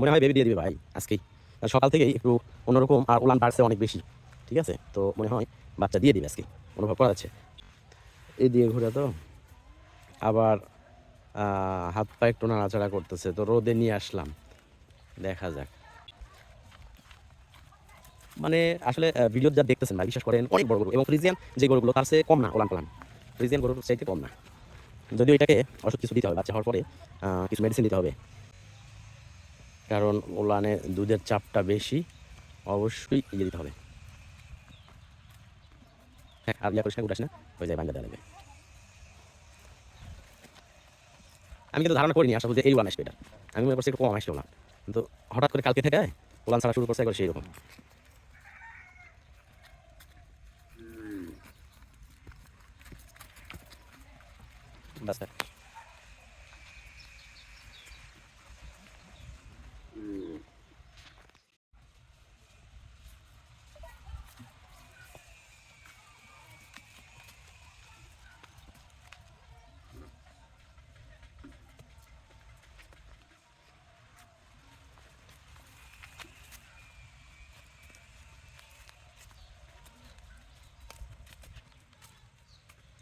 মনে হয় বেবি দিয়ে দিবে ভাই আজকেই। সকাল থেকেই একটু অন্যরকম আর উলান বাড়ছে অনেক বেশি ঠিক আছে? তো মনে হয় বাচ্চা দিয়ে দিবে আজকে অনুভব করা যাচ্ছে। এই দিয়ে ঘুরে তো আবার হাত পা একটু নাড়াচাড়া করতেছে তো রোদে নিয়ে আসলাম। দেখা যাক। মানে আসলে ভিডিও যা দেখতেছেন ভাই বিশ্বাস করেন অনেক বড় গরু। এবং ফ্রিজিয়ান যে গরুগুলো তার চেয়ে কম না ওলান পালান ফ্রিজিয়ান গরুর চাইতে কম না। যদিও এটাকে ওষুধ কিছু দিতে হবে বাচ্চা হওয়ার পরে কিছু মেডিসিন দিতে হবে। কারণ ওলানে দুধের চাপটা বেশি, অবশ্যই ইয়ে দিতে হবে। হ্যাঁ আর ইয়া পরিষ্কার উঠাস না হয়ে যায় দেওয়া আমি কিন্তু ধারণা করিনি আসলে যে এই ওলান আসবে এটা। আমি মনে করছি একটু কম আসছে ওলান কিন্তু হঠাৎ করে কালকে থেকে ওলান ছাড়া শুরু করছে একবার সেই রকম। বাস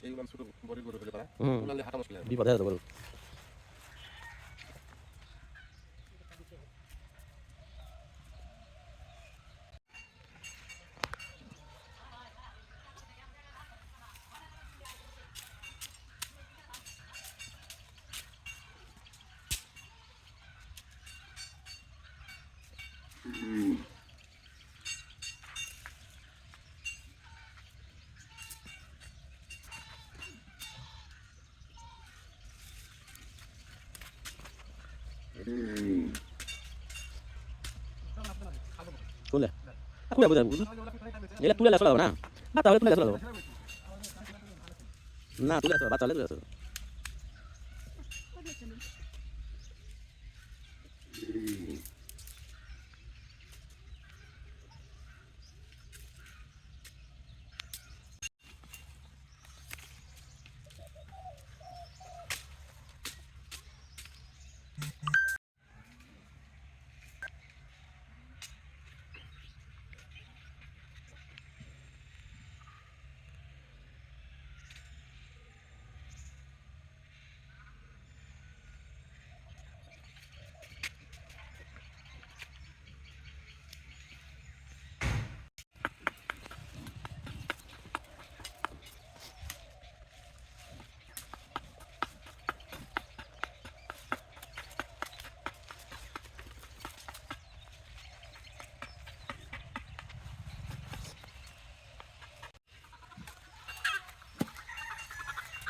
এইগুলো ছোট বড় গরু হলে পারা। হাঁটা মুশকিল। বিপদে আছে তুলে তুলে বুঝা এটা তুলে আসলে না না তাহলে তুলে আসলে না তুলে আসলে বাচ্চা তুলে আসলে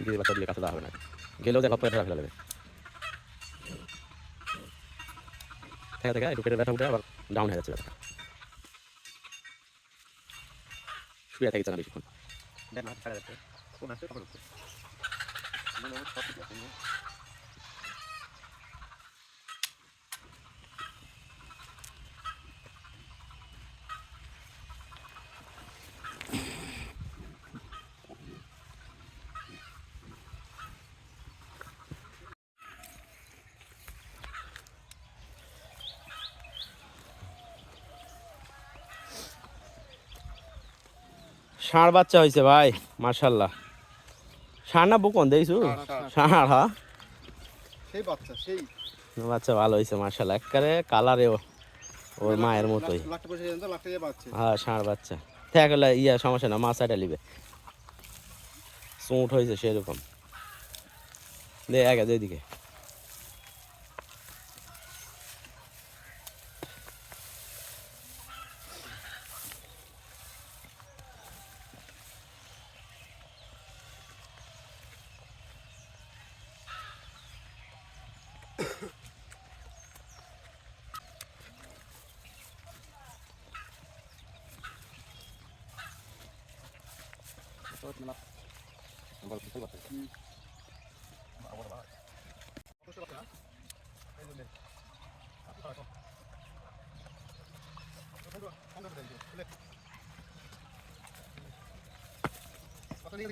দিয়ে বাচ্চা দিলে কাছে দেওয়া হবে না গেলেও দেখা পেটে রাখা লাগবে। থেকে থেকে একটু পেটের ব্যথা উঠে আবার ডাউন হয়ে যাচ্ছে ব্যথা শুয়ে থাকি না বেশিক্ষণ। দেন হাত ছাড়া যাচ্ছে। কোন আছে। ষাঁড় বাচ্চা হয়েছে ভাই মার্শাল্লাহ ষাঁড় না বুকন দেখছু? ষাঁড় হ্যাঁ। সেই বাচ্চা সেই। বাচ্চা ভালো হয়েছে মার্শাল্লাহ একবারে কালারেও ওর মায়ের মতোই। হ্যাঁ ষাঁড় বাচ্চা। থাকলে ইয়া সমস্যা না মাছ এটা নিবে চুঁট হয়েছে সেরকম। দে আগে যেদিকে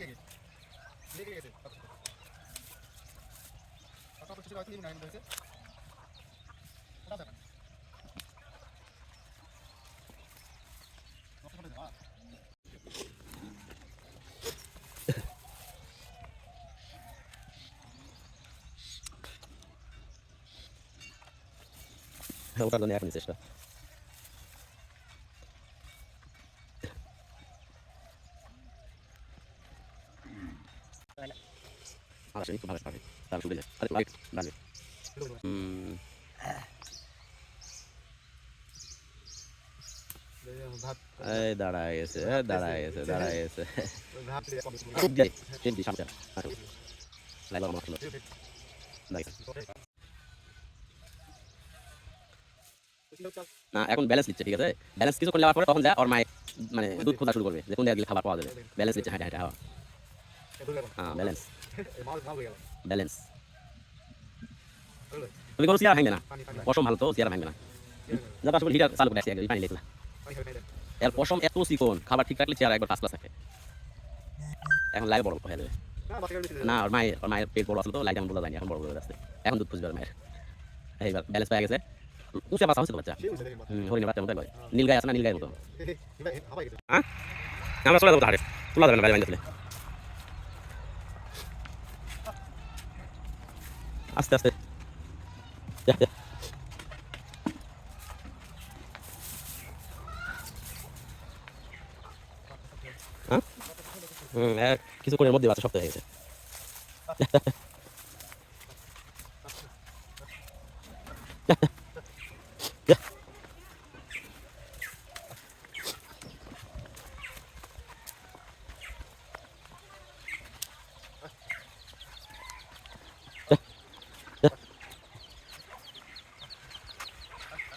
গেছে নিয়ে গেছে কত পঁচিশ টাকা নিয়ে নাইন হয়েছে পঞ্চাশ টাকা ওটার জন্য এখনই চেষ্টা আসেনি খুব ভালো পাবে তার সুবিধা আরে লাইট ভাত এই দাঁড়ায় গেছে দাঁড়ায় গেছে দাঁড়ায় গেছে ভাত দিয়ে কম খুব দিয়ে ট্রেন দি সামনে আসো লাইট আমার সুন্দর লাইট না, এখন ব্যালেন্স নিচ্ছে ঠিক আছে? ব্যালেন্স কিছু করে নেওয়ার পরে তখন যা ওর মায়ে মানে দুধ খোঁজা শুরু করবে, যে কোন জায়গায় খাবার পাওয়া যাবে। ব্যালেন্স নিচ্ছে হাঁটে হাঁটে হ্যাঁ ব্যালেন্স ব্যালেন্স তুমি কোনো চেয়ার ভাঙবে না? পশম ভালো তো চেয়ার ভাঙবে না। যাতে আসলে হিটার চালু করে আসি পানি লেগে এর পশম এত চিকন খাবার ঠিক রাখলে চেয়ার একবার ফার্স্ট ক্লাস থাকে। এখন লাইভ বড় হয়ে যাবে। না, ওর মায়ের ওর মায়ের পেট বড় আসলে তো লাইট এমন বোঝা যায়নি এখন বড় বড় আসছে এখন দুধ খুঁজবে ওর মায়ের। এইবার ব্যালেন্স পেয়ে গেছে। উঁচা বাসা হয়েছে তো বাচ্চা হরিণের বাচ্চার মতো নীল গায়ে আছে না নীল গায়ের মতো হ্যাঁ আমরা চলে যাব হাটে তোলা যাবে না বাইরে বাইরে আস্তে আস্তে হ্যাঁ কিছুক্ষণের মধ্যে বাচ্চা শক্ত হয়ে গেছে Yeah.